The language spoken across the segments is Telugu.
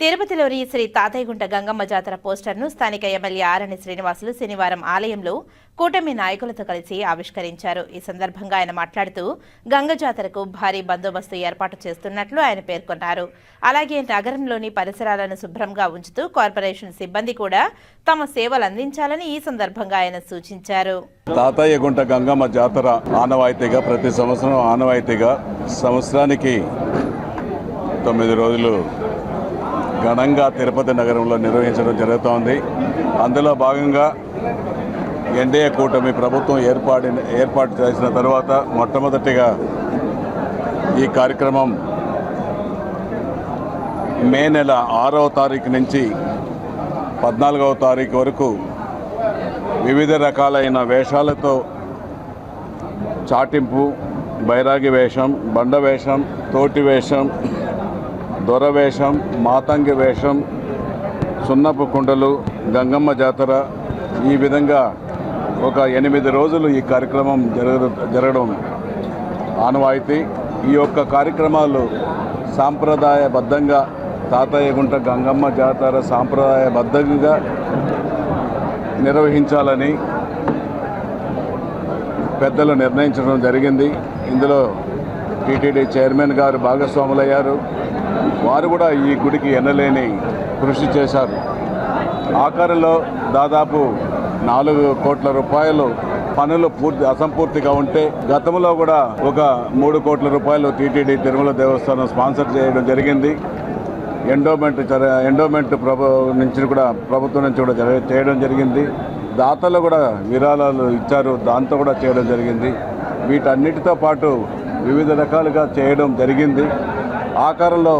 తిరుపతిలోని శ్రీ తాతయ్యగుంట గంగమ్మ జాతర పోస్టర్ను స్థానిక ఎమ్మెల్యే ఆరణి శ్రీనివాసులు శనివారం ఆలయంలో కూటమి నాయకులతో కలిసి ఆవిష్కరించారు. ఈ సందర్భంగా ఆయన మాట్లాడుతూ గంగ జాతరకు భారీ బందోబస్తు ఏర్పాటు చేస్తున్నట్లు ఆయన పేర్కొన్నారు. అలాగే నగరంలోని పరిసరాలను శుభ్రంగా ఉంచుతూ కార్పొరేషన్ సిబ్బంది కూడా తమ సేవలు అందించాలని ఈ సందర్భంగా ఆయన సూచించారు. తాతయ్యగుంట గంగమ్మ జాతర ఆనవాయితీగా ప్రతి సంవత్సరం ఆనవాయితీగా సంవత్సరానికి తొమ్మిది రోజులు ఘనంగా తిరుపతి నగరంలో నిర్వహించడం జరుగుతోంది. అందులో భాగంగా ఎన్డీఏ కూటమి ప్రభుత్వం ఏర్పాటు ఏర్పాటు చేసిన తర్వాత మొట్టమొదటిగా ఈ కార్యక్రమం మే నెల ఆరవ తారీఖు నుంచి పద్నాలుగవ తారీఖు వరకు వివిధ రకాలైన వేషాలతో చాటింపు బైరాగి వేషం బండ వేషం తోటి వేషం దొర వేషం మాతంగి వేషం సున్నపు కుండలు గంగమ్మ జాతర ఈ విధంగా ఒక ఎనిమిది రోజులు ఈ కార్యక్రమం జరగ జరగడం ఆనవాయితీ. ఈ యొక్క కార్యక్రమాలు సాంప్రదాయబద్ధంగా తాతయ్యగుంట గంగమ్మ జాతర సాంప్రదాయబద్ధంగా నిర్వహించాలని పెద్దలు నిర్ణయించడం జరిగింది. ఇందులో టీటీడీ చైర్మన్ గారు భాగస్వాములయ్యారు. వారు కూడా ఈ గుడికి ఎనలేని కృషి చేశారు. ఆఖరిలో దాదాపు నాలుగు కోట్ల రూపాయలు పనులు పూర్తి అసంపూర్తిగా ఉంటే గతంలో కూడా ఒక మూడు కోట్ల రూపాయలు టీటీడీ తిరుమల దేవస్థానం స్పాన్సర్ చేయడం జరిగింది. ఎండోమెంట్ ఎండోమెంట్ ప్రభు నుంచి కూడా ప్రభుత్వం నుంచి కూడా చేయడం జరిగింది. దాతలు కూడా విరాళాలు ఇచ్చారు. దాంతో కూడా చేయడం జరిగింది. వీటన్నిటితో పాటు వివిధ రకాలుగా చేయడం జరిగింది. ఆకారంలో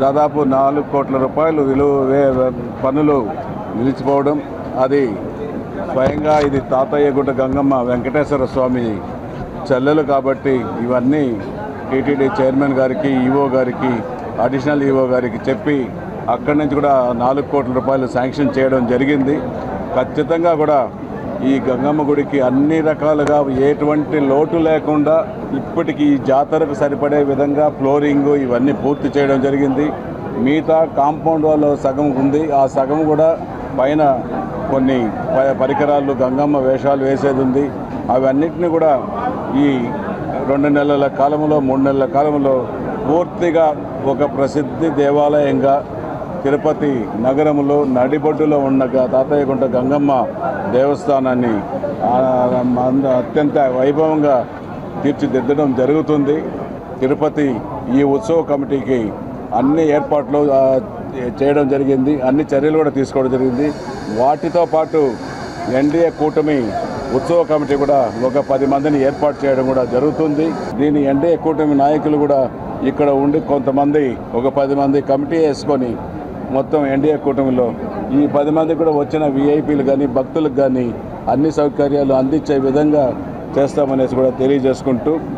దాదాపు నాలుగు కోట్ల రూపాయలు విలువ వే- పనులు నిలిచిపోవడం అది స్వయంగా ఇది తాతయ్య గుడ్డ గంగమ్మ వెంకటేశ్వర స్వామి చెల్లెలు కాబట్టి ఇవన్నీ టీటీడీ చైర్మన్ గారికి ఈఓ గారికి అడిషనల్ ఈఓ గారికి చెప్పి అక్కడి నుంచి కూడా నాలుగు కోట్ల రూపాయలు శాంక్షన్ చేయడం జరిగింది. ఖచ్చితంగా కూడా ఈ గంగమ్మ గుడికి అన్ని రకాలుగా ఎటువంటి లోటు లేకుండా ఇప్పటికీ ఈ జాతరకు సరిపడే విధంగా ఫ్లోరింగ్ ఇవన్నీ పూర్తి చేయడం జరిగింది. మిగతా కాంపౌండ్ వాళ్ళు సగం ఉంది. ఆ సగం కూడా పైన కొన్ని ప- పరికరాలు గంగమ్మ వేషాలు వేసేది ఉంది. అవన్నిటిని కూడా ఈ రెండు నెలల కాలంలో మూడు నెలల కాలంలో పూర్తిగా ఒక ప్రసిద్ధి దేవాలయంగా తిరుపతి నగరంలో నడిబొడ్డులో ఉన్న గ- తాతయ్యగుంట గంగమ్మ దేవస్థానాన్ని అత్యంత వైభవంగా తీర్చిదిద్దడం జరుగుతుంది. తిరుపతి ఈ ఉత్సవ కమిటీకి అన్ని ఏర్పాట్లు చేయడం జరిగింది. అన్ని చర్యలు కూడా తీసుకోవడం జరిగింది. వాటితో పాటు ఎన్డీఏ కూటమి ఉత్సవ కమిటీ కూడా ఒక పది మందిని ఏర్పాటు చేయడం కూడా జరుగుతుంది. దీని ఎన్డీఏ కూటమి నాయకులు కూడా ఇక్కడ ఉండి కొంతమంది ఒక పది మంది కమిటీ వేసుకొని మొత్తం ఎన్డీఏ కూటమిలో ఈ పది మంది కూడా వచ్చిన విఐపీలు కానీ భక్తులకు కానీ అన్ని సౌకర్యాలు అందించే విధంగా చేస్తామనేసి కూడా తెలియజేసుకుంటూ